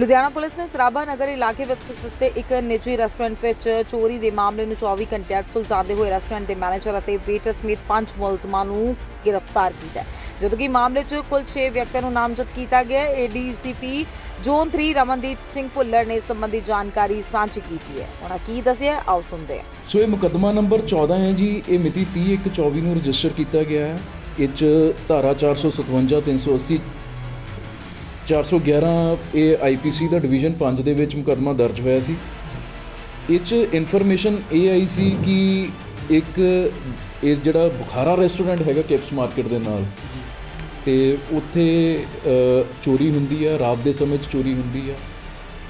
Ludhiana police ਨੇ ਸਰਾਭਾ ਨਗਰ ਇਲਾਕੇ ਵਿੱਚ ਸਥਿਤ ਇੱਕ ਨਿੱਜੀ ਰੈਸਟੋਰੈਂਟ ਵਿੱਚ ਚੋਰੀ ਦੇ ਮਾਮਲੇ ਨੂੰ 24 ਘੰਟਿਆਂ 'ਚ ਸੁਲਝਾਉਂਦੇ ਹੋਏ ਰੈਸਟੋਰੈਂਟ ਦੇ ਮੈਨੇਜਰ ਅਤੇ ਵੇਟਰ ਸਮੇਤ ਪੰਜ ਮੁਲਜ਼ਮਾਂ ਨੂੰ ਗ੍ਰਿਫਤਾਰ ਕੀਤਾ ਜਦੋਂ ਕਿ ਮਾਮਲੇ 'ਚ ਕੁੱਲ 6 ਵਿਅਕਤੀਆਂ ਨੂੰ ਨਾਮਜ਼ਦ ਕੀਤਾ ਗਿਆ ਹੈ। ਏਡੀਸੀਪੀ ਜ਼ੋਨ 3 ਰਮਨਦੀਪ ਸਿੰਘ ਭੁੱਲਰ ਨੇ ਇਸ ਸੰਬੰਧੀ ਜਾਣਕਾਰੀ ਸਾਂਝੀ ਕੀਤੀ ਹੈ। ਉਹਨਾਂ ਕੀ ਦੱਸਿਆ ਆਓ ਸੁਣਦੇ ਹਾਂ। ਸੋ ਇਹ ਮੁਕੱਦਮਾ ਨੰਬਰ 14 ਹੈ ਜੀ। ਇਹ ਮਿਤੀ 30/1/24 ਨੂੰ ਰਜਿਸਟਰ ਕੀਤਾ ਗਿਆ ਹੈ। ਇਹ 'ਚ ਧਾਰਾ 457 380 411 ਇਹ ਆਈਪੀਸੀ ਦਾ ਡਿਵੀਜ਼ਨ 5 ਦੇ ਵਿੱਚ ਮੁਕੱਦਮਾ ਦਰਜ ਹੋਇਆ ਸੀ। ਇਹ 'ਚ ਇਨਫੋਰਮੇਸ਼ਨ ਇਹ ਆਈ ਸੀ ਕਿ ਇੱਕ, ਇਹ ਜਿਹੜਾ ਬੁਖਾਰਾ ਰੈਸਟੋਰੈਂਟ ਹੈਗਾ ਕੈਪਸ ਮਾਰਕੀਟ ਦੇ ਨਾਲ, ਤੇ ਉੱਥੇ ਚੋਰੀ ਹੁੰਦੀ ਆ, ਰਾਤ ਦੇ ਸਮੇਂ 'ਚ ਚੋਰੀ ਹੁੰਦੀ ਆ।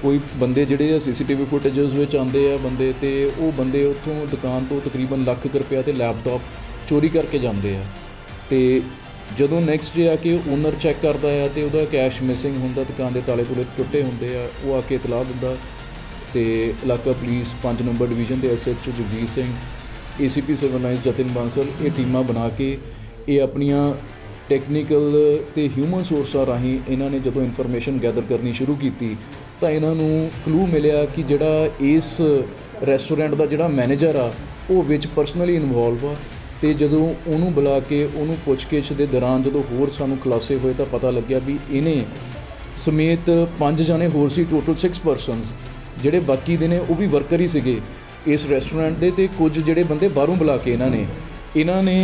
ਕੋਈ ਬੰਦੇ ਜਿਹੜੇ ਆ ਸੀਸੀਟੀਵੀ ਫੁਟੇजेस ਵਿੱਚ ਆਉਂਦੇ ਆ ਬੰਦੇ ਤੇ ਉਹ ਬੰਦੇ ਉੱਥੋਂ ਦੁਕਾਨ ਤੋਂ ਤਕਰੀਬਨ ਲੱਖ ਕੁ ਰੁਪਇਆ ਤੇ ਲੈਪਟਾਪ ਚੋਰੀ ਕਰਕੇ ਜਾਂਦੇ ਆ। ਤੇ ਜਦੋਂ ਨੈਕਸਟ ਡੇ ਆ ਕੇ ਓਨਰ ਚੈੱਕ ਕਰਦਾ ਆ ਤੇ ਉਹਦਾ ਕੈਸ਼ ਮਿਸਿੰਗ ਹੁੰਦਾ ਦੁਕਾਨ ਦੇ ਤਾਲੇ ਤੁਲੇ ਟੁੱਟੇ ਹੁੰਦੇ ਆ, ਉਹ ਆ ਕੇ ਇਤਲਾਹ ਦਿੰਦਾ। ਤੇ ਇਲਾਕਾ ਪੁਲਿਸ 5 ਨੰਬਰ ਡਿਵੀਜ਼ਨ ਦੇ ਐਸਐਚਓ ਜਗਜੀਤ ਸਿੰਘ ਏਸੀਪੀ ਸਰਵਨਾਈਜ਼ ਜਤਿਨ ਬਾਂਸਲ, ਇਹ ਟੀਮਾਂ ਬਣਾ ਕੇ ਇਹ ਆਪਣੀਆਂ ਟੈਕਨੀਕਲ ਤੇ ਹਿਊਮਨ ਸੋਰਸਾਂ ਰਾਹੀਂ ਇਹਨਾਂ ਨੇ ਜਦੋਂ ਇਨਫੋਰਮੇਸ਼ਨ ਗੈਦਰ ਕਰਨੀ ਸ਼ੁਰੂ ਕੀਤੀ, ਤਾਂ ਇਹਨਾਂ ਨੂੰ ਕਲੂ ਮਿਲਿਆ ਕਿ ਜਿਹੜਾ ਇਸ ਰੈਸਟੋਰੈਂਟ ਦਾ ਜਿਹੜਾ ਮੈਨੇਜਰ ਆ, ਉਹ ਵਿੱਚ ਪਰਸਨਲੀ ਇਨਵੋਲਵ ਆ। ਤੇ ਜਦੋਂ ਉਹਨੂੰ ਬੁਲਾ ਕੇ ਉਹਨੂੰ ਪੁੱਛਗਿੱਛ ਦੇ ਦੌਰਾਨ ਜਦੋਂ ਹੋਰ ਸਾਨੂੰ ਖੁਲਾਸੇ ਹੋਏ ਤਾਂ ਪਤਾ ਲੱਗਿਆ ਵੀ ਇਹਨੇ ਸਮੇਤ ਪੰਜ ਜਣੇ ਹੋਰ ਸੀ ਟੋਟਲ 6 ਪਰਸਨਸ ਜਿਹੜੇ ਬਾਕੀ ਦੇ ਨੇ ਉਹ ਵੀ ਵਰਕਰ ਹੀ ਸੀਗੇ ਇਸ ਰੈਸਟੋਰੈਂਟ ਦੇ ਤੇ ਕੁਝ ਜਿਹੜੇ ਬੰਦੇ ਬਾਹਰੋਂ ਬੁਲਾ ਕੇ ਇਹਨਾਂ ਨੇ। ਇਹਨਾਂ ਨੇ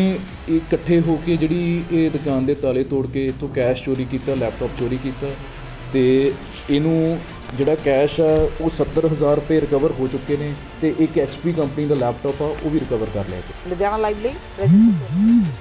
ਇਹ ਇਕੱਠੇ ਹੋ ਕੇ ਜਿਹੜੀ ਇਹ ਦੁਕਾਨ ਦੇ ਤਾਲੇ ਤੋੜ ਕੇ ਇਥੋਂ ਕੈਸ਼ ਚੋਰੀ ਕੀਤਾ ਲੈਪਟਾਪ ਚੋਰੀ ਕੀਤਾ ਤੇ ਇਹਨੂੰ ਜਿਹੜਾ ਕੈਸ਼ ਆ, ਉਹ 70000 ਰੁਪਏ ਰਿਕਵਰ ਹੋ ਚੁੱਕੇ ਨੇ ਤੇ ਇੱਕ ਐਚਪੀ ਕੰਪਨੀ ਦਾ ਲੈਪਟਾਪ ਆ, ਉਹ ਵੀ ਰਿਕਵਰ ਕਰ ਲਿਆ ਜੀ। ਲੁਧਿਆਣਾ ਲਾਈਵ ਲਈ ਰਜਤ